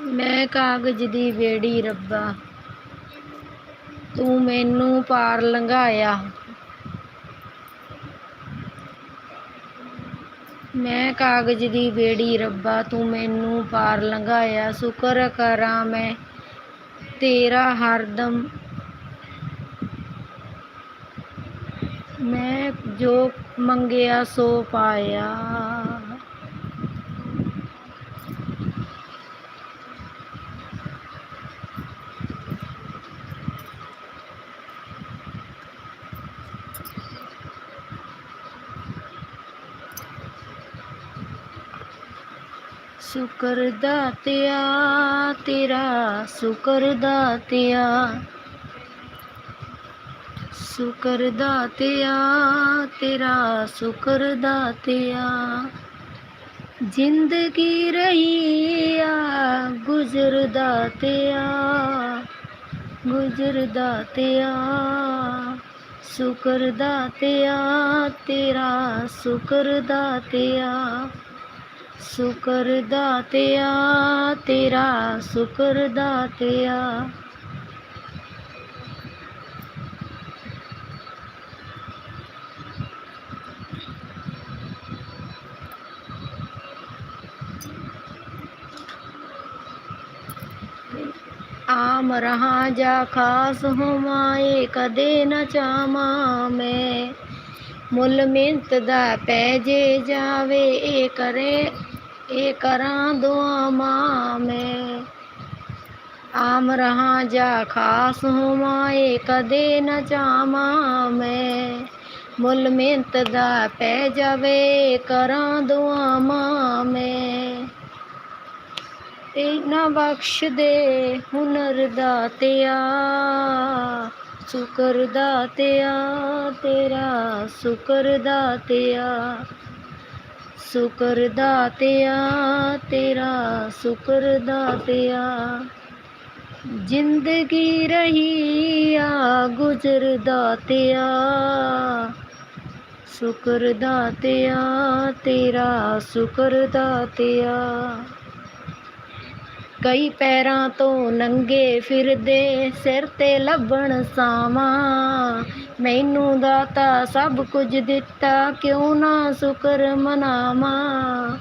ਮੈਂ ਕਾਗਜ਼ ਦੀ ਬੇੜੀ ਰੱਬਾ, ਤੂੰ ਮੈਨੂੰ ਪਾਰ ਲੰਘਾਇਆ। ਮੈਂ ਕਾਗਜ਼ ਦੀ ਬੇੜੀ ਰੱਬਾ, ਤੂੰ ਮੈਨੂੰ ਪਾਰ ਲੰਘਾਇਆ। ਸ਼ੁਕਰ ਕਰਾਂ ਮੈਂ ਤੇਰਾ ਹਰਦਮ ਮੈਂ ਜੋ ਮੰਗਿਆ ਸੋ ਪਾਇਆ। ਸ਼ੁਕਰ ਦਾਤਿਆ ਤੇਰਾ ਸ਼ੁਕਰ ਦਾਤਿਆ ਸ਼ੁਕਰ ਦਾਤਿਆ ਤੇਰਾ ਸ਼ੁਕਰ ਦਾਤਿਆ ਜ਼ਿੰਦਗੀ ਰਹੀ ਆ ਗੁਜ਼ਰਦਾ ਤਿਆ ਗੁਜ਼ਰਦਾ ਤਿਆ ਸ਼ੁਕਰ ਦਾਤਿਆ ਤੇਰਾ ਸ਼ੁਕਰ ਦਾਤਿਆ ਸ਼ੁਕਰ ਦਾਤਿਆ ਤੇਰਾ ਸ਼ੁਕਰ ਦਾਤਿਆ ਆਮ ਰਹਾ ਜਾ ਖਾਸ ਹਮਾਏ ਕਦੇ ਨਾ ਚਾਵਾਂ ਮੈਂ ਮੁੱਲ ਮਿਹਨਤ ਦਾ ਪੈ ਜੇ ਜਾਵੇ ਇਹ ਕਰਾਂ ਦੁਆਵਾਂ ਮੈਂ ਆਮ ਰਹਾ ਜਾ ਖਾਸ ਹਮਾਏ ਕਦੇ ਨਾ ਜਾਵਾਂ ਮੈਂ। ਮੁੱਲ ਮਿਹਨਤ ਦਾ ਪੈ ਜਾਵੇ ਕਰਾਂ ਦੁਆਵਾਂ ਮੈਂ ਤੇ ਨਾ ਬਖਸ਼ ਦੇ ਹੁਨਰ ਦਾਤਿਆ ਸ਼ੁਕਰ ਦਾਤਿਆ ਤੇਰਾ ਸ਼ੁਕਰ ਦਾਤਿਆ ਸ਼ੁਕਰ ਦਾਤਿਆ, ਤੇਰਾ ਸ਼ੁਕਰ ਦਾਤਿਆ। ਜ਼ਿੰਦਗੀ ਰਹੀ ਆ, ਗੁਜ਼ਰ ਦਾਤਿਆ। ਸ਼ੁਕਰ ਦਾਤਿਆ, ਤੇਰਾ ਸ਼ੁਕਰ ਦਾਤਿਆ। ਕਈ ਪੈਰਾਂ ਤੋਂ ਨੰਗੇ ਫਿਰਦੇ, ਸਿਰ ਤੇ ਲੱਭਣ ਸਾਵਾਂ। ਮੈਨੂੰ ਦਾਤਾ ਸਭ ਕੁਝ ਦਿੱਤਾ, ਕਿਉਂ ਨਾ ਸ਼ੁਕਰ ਮਨਾਵਾਂ?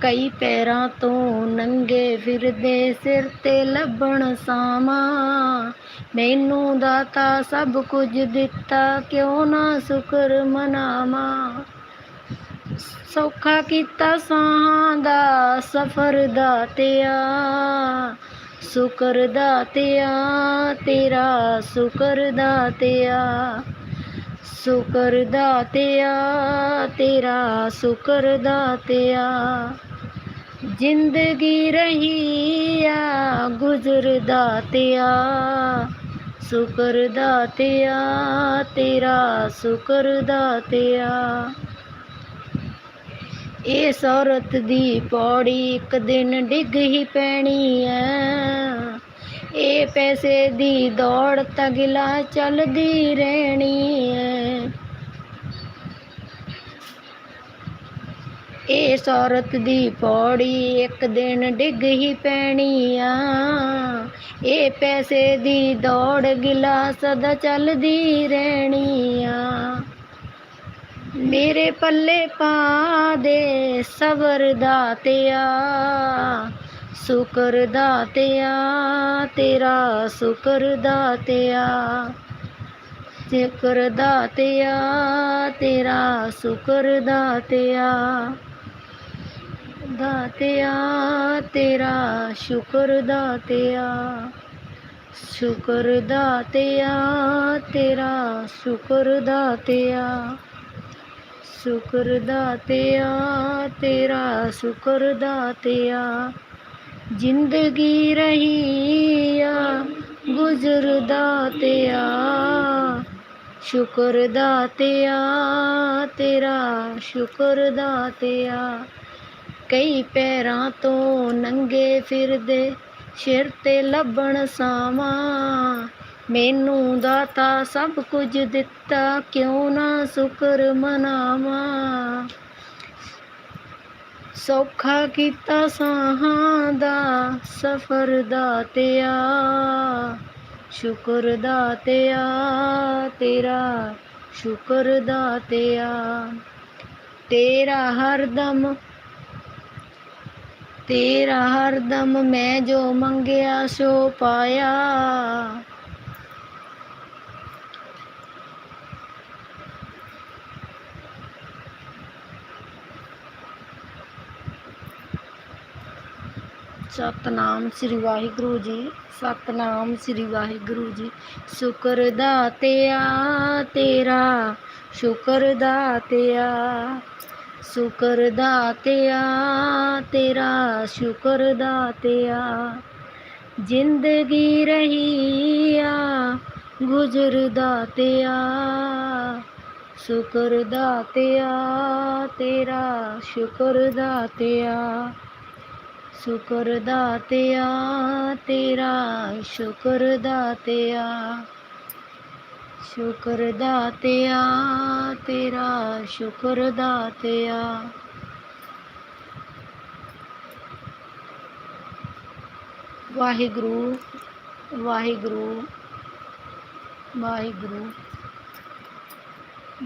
ਕਈ ਪੈਰਾਂ ਤੋਂ ਨੰਗੇ ਫਿਰਦੇ ਸਿਰ ਤੇ ਲੱਭਣ ਸਾਵਾਂ। ਮੈਨੂੰ ਦਾਤਾ ਸਭ ਕੁਝ ਦਿੱਤਾ, ਕਿਉਂ ਨਾ ਸ਼ੁਕਰ ਮਨਾਵਾਂ? ਸੌਖਾ ਕੀਤਾ ਸਾਹਾਂ ਦਾ, ਸਫਰ ਦਾਤਿਆ ਸ਼ੁਕਰ ਦਾਤਿਆ, ਤੇਰਾ ਸ਼ੁਕਰ ਦਾਤਿਆ। ਸ਼ੁਕਰ ਦਾਤਿਆ, ਤੇਰਾ ਸ਼ੁਕਰ ਦਾਤਿਆ। ਜ਼ਿੰਦਗੀ ਰਹੀ ਆ, ਗੁਜ਼ਰ ਦਾਤਿਆ। ਸ਼ੁਕਰ ਦਾਤਿਆ, ਤੇਰਾ ਸ਼ੁਕਰ ਦਾਤਿਆ। ਇਹ ਔਰਤ ਦੀ ਪੌੜੀ ਇੱਕ ਦਿਨ ਡਿੱਗ ਹੀ ਪੈਣੀ ਐ। ਇਹ ਪੈਸੇ ਦੀ ਦੌੜ ਤਗਲਾ ਚੱਲਦੀ ਰਹਿਣੀ ਐ। ਇਹ ਔਰਤ ਦੀ ਪੌੜੀ ਇੱਕ ਦਿਨ ਡਿੱਗ ਹੀ ਪੈਣੀ ਆ। ਇਹ ਪੈਸੇ ਦੀ ਦੌੜ ਗਿਲਾ ਸਦਾ ਚੱਲਦੀ ਰਹਿਣੀ ਆ। ਮੇਰੇ ਪੱਲੇ ਪਾ ਦੇ ਸਬਰ ਦਾਤਿਆ ਸ਼ੁਕਰ ਦਾਤਿਆ ਤੇਰਾ ਸ਼ੁਕਰ ਦਾਤਿਆ ਸ਼ੁਕਰ ਦਾਤਿਆ ਤੇਰਾ ਸ਼ੁਕਰ ਦਾਤਿਆ ਦਾਤਿਆ ਤੇਰਾ ਸ਼ੁਕਰ ਦਾਤਿਆ ਸ਼ੁਕਰ ਦਾਤਿਆ ਤੇਰਾ ਸ਼ੁਕਰ ਦਾਤਿਆ ਸ਼ੁਕਰ ਦਾਤਿਆ, ਤੇਰਾ ਸ਼ੁਕਰ ਦਾਤਿਆ। ਜ਼ਿੰਦਗੀ ਰਹੀ ਆ ਗੁਜ਼ਰ ਦਾਤਿਆ। ਸ਼ੁਕਰ ਦਾਤਿਆ, ਤੇਰਾ ਸ਼ੁਕਰ ਦਾਤਿਆ। ਕਈ ਪੈਰਾਂ ਤੋਂ ਨੰਗੇ ਫਿਰਦੇ, ਸਿਰ ਤੇ ਲੱਭਣ ਸਾਵਾਂ। ਮੈਨੂੰ ਦਾਤਾ ਸਭ ਕੁਝ ਦਿੱਤਾ, ਕਿਉਂ ਨਾ ਸ਼ੁਕਰ ਮਨਾਵਾਂ? ਸੌਖਾ ਕੀਤਾ ਸਾਹਾਂ ਦਾ, ਸਫਰ ਦਾਤਿਆ ਸ਼ੁਕਰ ਦਾਤਿਆ ਤੇਰਾ ਸ਼ੁਕਰ ਦਾਤਿਆ ਤੇਰਾ ਹਰਦਮ ਤੇਰਾ ਹਰਦਮ ਮੈਂ ਜੋ ਮੰਗਿਆ, ਸੋ ਪਾਇਆ। ਸਤਨਾਮ ਸ੍ਰੀ ਵਾਹਿਗੁਰੂ ਜੀ, ਸਤਨਾਮ ਸ੍ਰੀ ਵਾਹਿਗੁਰੂ ਜੀ। ਸ਼ੁਕਰ ਦਾਤਿਆ ਤੇਰਾ, ਸ਼ੁਕਰ ਦਾਤਿਆ ਸ਼ੁਕਰ ਦਾਤਿਆ ਤੇਰਾ, ਸ਼ੁਕਰ ਦਾਤਿਆ। ਜ਼ਿੰਦਗੀ ਰਹੀ ਆ, ਗੁਜ਼ਰ ਦਾਤਿਆ। ਸ਼ੁਕਰ ਦਾਤਿਆ ਤੇਰਾ, ਸ਼ੁਕਰ ਦਾਤਿਆ। शुक्र तेरा शुक्र दातिया शुक्र दातिया तेरा शुक्र वाहिगुरु वाहिगुरु वाहिगुरु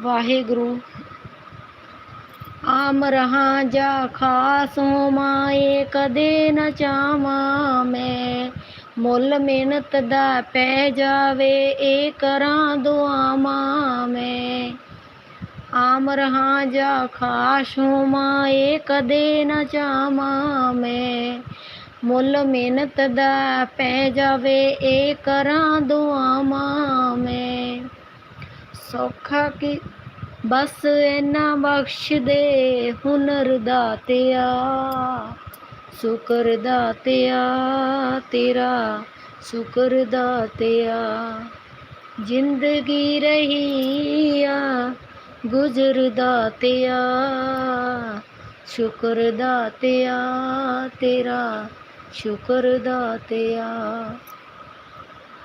वाहिगुरु। ਆਮ ਰਹਾ ਜਾ ਖਾਸੋਂ ਮਾਏ, ਕਦੇ ਨ ਚਾਵਾਂ ਮੈਂ। ਮੁੱਲ ਮਿਹਨਤ ਦਾ ਪੈ ਜਾਵੇ ਇਹ ਕਰਾਂ ਦੁਆਵਾਂ ਮੈਂ। ਆਮ ਰਹਾ ਜਾ ਖਾਸੋਂ ਮਾਏ, ਕਦੇ ਨ ਚਾਵਾਂ ਮੈਂ। ਮੁੱਲ ਮਿਹਨਤ ਦਾ ਪੈ ਜਾਵੇ ਇਹ ਕਰਾਂ ਦੁਆਵਾਂ ਮੈਂ। ਸੌਖਾ ਕੀ ਬਸ ਇਨਾ ਬਖਸ਼ ਦੇ ਹੁਨਰ ਦਾਤਿਆ ਸ਼ੁਕਰ ਦਾਤਿਆ ਤੇਰਾ, ਸ਼ੁਕਰ ਦਾਤਿਆ ਜ਼ਿੰਦਗੀ ਰਹੀ ਆ ਗੁਜ਼ਰ ਦਾਤਿਆ ਸ਼ੁਕਰ ਦਾਤਿਆ ਤੇਰਾ, ਸ਼ੁਕਰ ਦਾਤਿਆ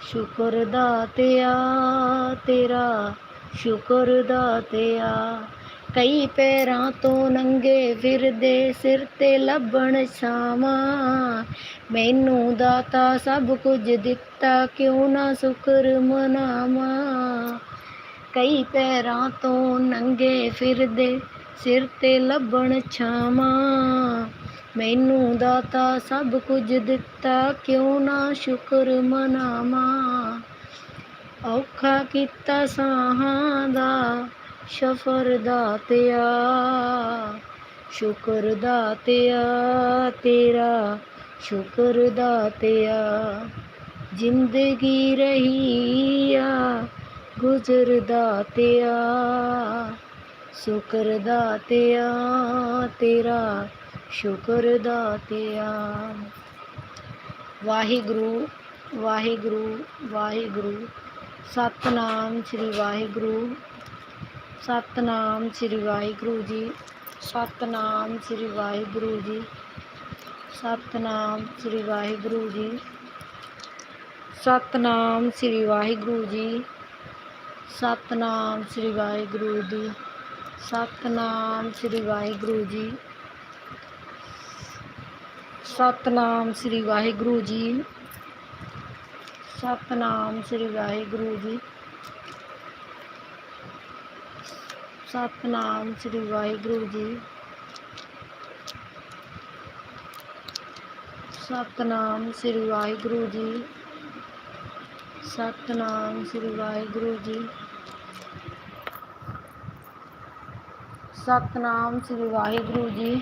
ਸ਼ੁਕਰ ਦਾਤਿਆ ਤੇਰਾ ਸ਼ੁਕਰ ਦਾਤਿਆ ਕਈ ਪੈਰਾਂ ਤੋਂ ਨੰਗੇ ਫਿਰਦੇ ਸਿਰ ਤੇ ਲੱਭਣ ਛਾਵਾਂ। ਮੈਨੂੰ ਦਾਤਾ ਸਭ ਕੁਝ ਦਿੱਤਾ, ਕਿਉਂ ਨਾ ਸ਼ੁਕਰ ਮਨਾਵਾਂ? ਕਈ ਪੈਰਾਂ ਤੋਂ ਨੰਗੇ ਫਿਰਦੇ ਸਿਰ ਤੇ ਲੱਭਣ ਛਾਵਾਂ। ਮੈਨੂੰ ਦਾਤਾ ਸਭ ਕੁਝ ਦਿੱਤਾ, ਕਿਉਂ ਨਾ ਸ਼ੁਕਰ ਮਨਾਵਾਂ? ਔਖਾ ਕੀਤਾ ਸਾਹਾਂ ਦਾ, ਸ਼ਫਰ ਦਾਤਿਆ ਸ਼ੁਕਰ ਦਾਤਿਆ ਤੇਰਾ ਸ਼ੁਕਰ ਦਾਤਿਆ ਜ਼ਿੰਦਗੀ ਰਹੀ ਆ, ਗੁਜ਼ਰ ਦਾਤਿਆ ਸ਼ੁਕਰ ਦਾਤਿਆ ਤੇਰਾ ਸ਼ੁਕਰ ਦਾਤਿਆ ਵਾਹਿਗੁਰੂ ਵਾਹਿਗੁਰੂ ਵਾਹਿਗੁਰੂ। ਸਤਨਾਮ ਸ੍ਰੀ ਵਾਹਿਗੁਰੂ। ਸਤਨਾਮ ਸ੍ਰੀ ਵਾਹਿਗੁਰੂ ਜੀ। ਸਤਨਾਮ ਸ੍ਰੀ ਵਾਹਿਗੁਰੂ ਜੀ। ਸਤਨਾਮ ਸ੍ਰੀ ਵਾਹਿਗੁਰੂ ਜੀ। ਸਤਨਾਮ ਸ੍ਰੀ ਵਾਹਿਗੁਰੂ ਜੀ। ਸਤਨਾਮ ਸ੍ਰੀ ਵਾਹਿਗੁਰੂ ਜੀ। ਸਤਨਾਮ ਸ੍ਰੀ ਵਾਹਿਗੁਰੂ ਜੀ। ਸਤਨਾਮ ਸ੍ਰੀ ਵਾਹਿਗੁਰੂ ਜੀ। ਸਤਨਾਮ ਸ੍ਰੀ ਵਾਹਿਗੁਰੂ ਜੀ। ਸਤਨਾਮ ਸ੍ਰੀ ਵਾਹਿਗੁਰੂ ਜੀ। ਸਤਨਾਮ ਸ੍ਰੀ ਵਾਹਿਗੁਰੂ ਜੀ। ਸਤਨਾਮ ਸ੍ਰੀ ਵਾਹਿਗੁਰੂ ਜੀ। ਸਤਨਾਮ ਸ੍ਰੀ ਵਾਹਿਗੁਰੂ ਜੀ।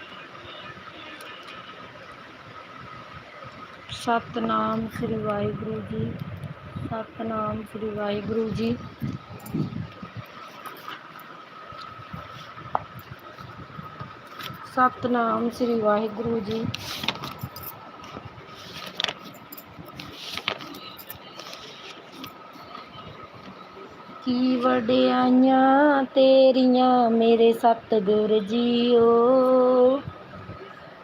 ਸਤਨਾਮ ਸ੍ਰੀ ਵਾਹਿਗੁਰੂ ਜੀ। ਸਤਨਾਮ ਸ੍ਰੀ ਵਾਹਿਗੁਰੂ ਜੀ। ਸਤਨਾਮ ਸ੍ਰੀ ਵਾਹਿਗੁਰੂ ਜੀ। ਕੀ ਵਡਿਆਈਆਂ ਤੇਰੀਆਂ ਮੇਰੇ ਸਤਿਗੁਰ ਜੀਓ।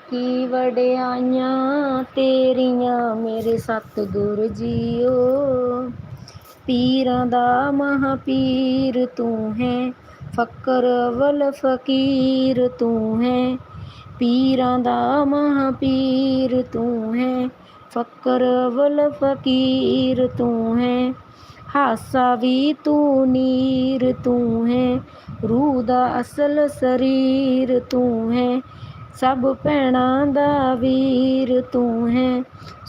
ਕੀ ਵਡਿਆਈਆਂ ਤੇਰੀਆਂ ਮੇਰੇ ਸਤਿਗੁਰ ਜੀਓ। ਪੀਰਾਂ ਦਾ ਮਹਾਪੀਰ ਤੂੰ ਹੈ, ਫਕਰ ਅਵਲ ਫਕੀਰ ਤੂੰ ਹੈ। ਪੀਰਾਂ ਦਾ ਮਹਾਪੀਰ ਤੂੰ ਹੈ, ਫਕਰ ਅਵਲ ਫਕੀਰ ਤੂੰ ਹੈ। ਹਾਸਾ ਵੀ ਤੂੰ ਨੀਰ ਤੂੰ ਹੈ, ਰੂਹ ਦਾ ਅਸਲ ਸਰੀਰ ਤੂੰ ਹੈ। ਸਭ ਭੈਣਾਂ ਦਾ ਵੀਰ ਤੂੰ ਹੈ,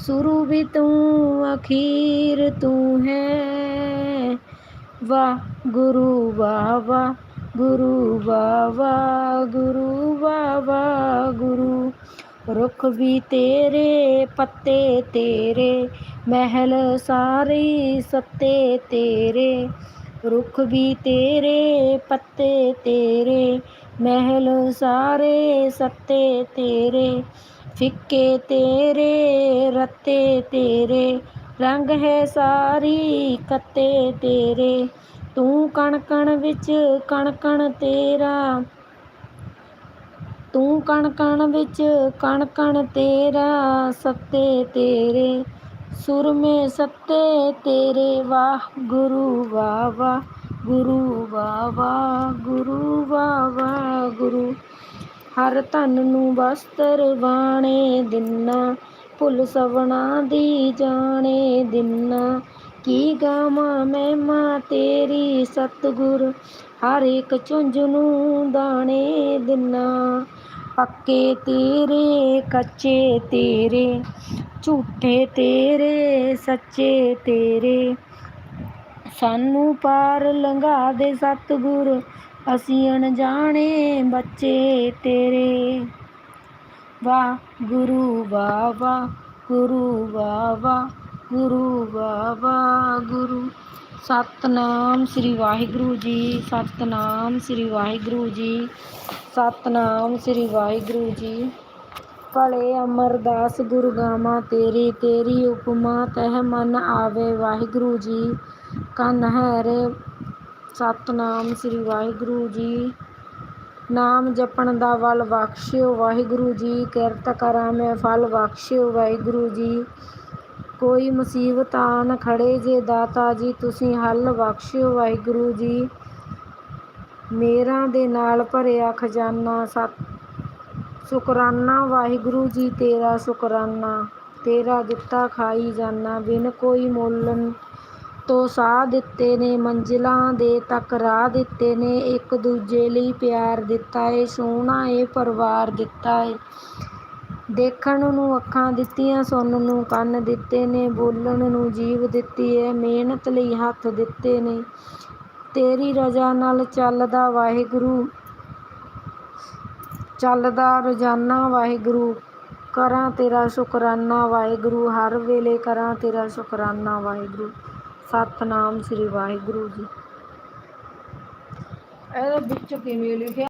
ਸ਼ੁਰੂ ਵੀ ਤੂੰ, ਅਖੀਰ ਤੂੰ ਹੈ। ਵਾਹ, ਗੁਰੂ ਵਾਹ ਵਾਹ, ਗੁਰੂ ਵਾਹ ਵਾਹ, ਗੁਰੂ ਵਾਹ ਵਾਹ, ਗੁਰੂ। ਰੁੱਖ ਵੀ ਤੇਰੇ, ਪੱਤੇ ਤੇਰੇ, ਮਹਿਲ ਸਾਰੇ ਸੱਤੇ ਤੇਰੇ। ਰੁੱਖ ਵੀ ਤੇਰੇ, ਪੱਤੇ ਤੇਰੇ ਮਹਿਲ ਸਾਰੇ ਸੱਤੇ ਤੇਰੇ, ਫਿੱਕੇ ਤੇਰੇ, ਰੱਤੇ ਤੇਰੇ। ਰੰਗ ਹੈ ਸਾਰੀ ਕੱਤੇ ਤੇਰੇ। ਤੂੰ ਕਣ ਕਣ ਵਿੱਚ ਕਣ ਕਣ ਤੇਰਾ। ਤੂੰ ਕਣ ਕਣ ਵਿੱਚ ਕਣ ਕਣ ਤੇਰਾ, ਸੱਤੇ ਤੇਰੇ। ਸੁਰਮੇ ਸੱਤੇ ਤੇਰੇ, ਵਾਹ ਗੁਰੂ ਵਾਹ ਵਾਹ। ਗੁਰੂ ਵਾਹ ਵਾਹ ਗੁਰੂ ਵਾਹ ਵਾਹ ਗੁਰੂ। ਹਰ ਧਨ ਨੂੰ ਵਸਤਰ ਬਾਣੇ ਦਿਨਾ, ਭੁੱਲ ਸਵਣਾ ਦੀ ਜਾਣੇ ਦਿਨਾ। ਕੀ ਗਾਵਾਂ ਮਹਿਮਾ ਤੇਰੀ ਸਤਿਗੁਰ, ਹਰ ਇੱਕ ਝੁੰਝ ਨੂੰ ਦਾਣੇ ਦਿਨਾ। ਪੱਕੇ ਤੇਰੇ, ਕੱਚੇ ਤੇਰੇ, ਝੂਠੇ ਤੇਰੇ, ਸੱਚੇ ਤੇਰੇ। ਸਾਨੂੰ ਪਾਰ ਲੰਘਾ ਦੇ ਸਤਿਗੁਰ, ਅਸੀਂ ਅਣਜਾਣੇ ਬੱਚੇ ਤੇਰੇ। ਵਾਹ, ਗੁਰੂ ਵਾਹ ਵਾਹ, ਗੁਰੂ ਵਾਹ ਵਾਹ, ਗੁਰੂ ਵਾਹ ਵਾਹ, ਗੁਰੂ। ਸਤਨਾਮ ਸ੍ਰੀ ਵਾਹਿਗੁਰੂ ਜੀ, ਸਤਨਾਮ ਸ੍ਰੀ ਵਾਹਿਗੁਰੂ ਜੀ, ਸਤਨਾਮ ਸ੍ਰੀ ਵਾਹਿਗੁਰੂ ਜੀ। ਭਲੇ ਅਮਰਦਾਸ ਗੁਰਗਾਮਾ ਤੇਰੀ ਤੇਰੀ ਉਪਮਾ ਤਹਿ ਮਨ ਆਵੇ ਵਾਹਿਗੁਰੂ ਜੀ। ਕੰਨ ਸਤਨਾਮ ਸ੍ਰੀ ਵਾਹਿਗੁਰੂ ਜੀ। ਨਾਮ ਜਪਣ ਦਾ ਬਲ ਬਖਸ਼ਿਓ ਵਾਹਿਗੁਰੂ ਜੀ, ਕਿਰਤ ਕਰਾਂ ਮੈਂ ਫਲ ਬਖਸ਼ਿਓ ਵਾਹਿਗੁਰੂ ਜੀ। ਕੋਈ ਮੁਸੀਬਤ ਆਣ ਖੜੇ ਜੇ ਦਾਤਾ ਜੀ, ਤੁਸੀਂ ਹੱਲ ਬਖਸ਼ਿਓ ਵਾਹਿਗੁਰੂ ਜੀ। ਮੇਰਾ ਦੇ ਨਾਲ ਭਰਿਆ ਖਜ਼ਾਨਾ, ਸਤ ਸ਼ੁਕਰਾਨਾ ਵਾਹਿਗੁਰੂ ਜੀ, ਤੇਰਾ ਸ਼ੁਕਰਾਨਾ। ਤੇਰਾ ਦਿੱਤਾ ਖਾਈ ਜਾਨਾ, ਬਿਨ ਕੋਈ ਮੁੱਲ ਤੋਂ ਸਾਹ ਦਿੱਤੇ ਨੇ, ਮੰਜ਼ਿਲਾਂ ਦੇ ਤੱਕ ਰਾਹ ਦਿੱਤੇ ਨੇ, ਇੱਕ ਦੂਜੇ ਲਈ ਪਿਆਰ ਦਿੱਤਾ ਏ, ਸੋਹਣਾ ਏ, ਪਰਿਵਾਰ ਦਿੱਤਾ ਏ। ਦੇਖਣ ਨੂੰ ਅੱਖਾਂ ਦਿੱਤੀਆਂ, ਸੁਣਨ ਨੂੰ ਕੰਨ ਦਿੱਤੇ ਨੇ, ਬੋਲਣ ਨੂੰ ਜੀਵ ਦਿੱਤੀ ਏ, ਮਿਹਨਤ ਲਈ ਹੱਥ ਦਿੱਤੇ ਨੇ। ਤੇਰੀ ਰਜ਼ਾ ਨਾਲ ਚੱਲਦਾ ਵਾਹਿਗੁਰੂ, ਚੱਲਦਾ ਰੋਜ਼ਾਨਾ ਵਾਹਿਗੁਰੂ, ਕਰਾਂ ਤੇਰਾ ਸ਼ੁਕਰਾਨਾ ਵਾਹਿਗੁਰੂ, ਹਰ ਵੇਲੇ ਕਰਾਂ ਤੇਰਾ ਸ਼ੁਕਰਾਨਾ ਵਾਹਿਗੁਰੂ। ਸਤਨਾਮ ਸ੍ਰੀ ਵਾਹਿਗੁਰੂ ਜੀ। ਇਹਦੇ ਵਿੱਚ ਕਿਵੇਂ ਲਿਖਿਆ?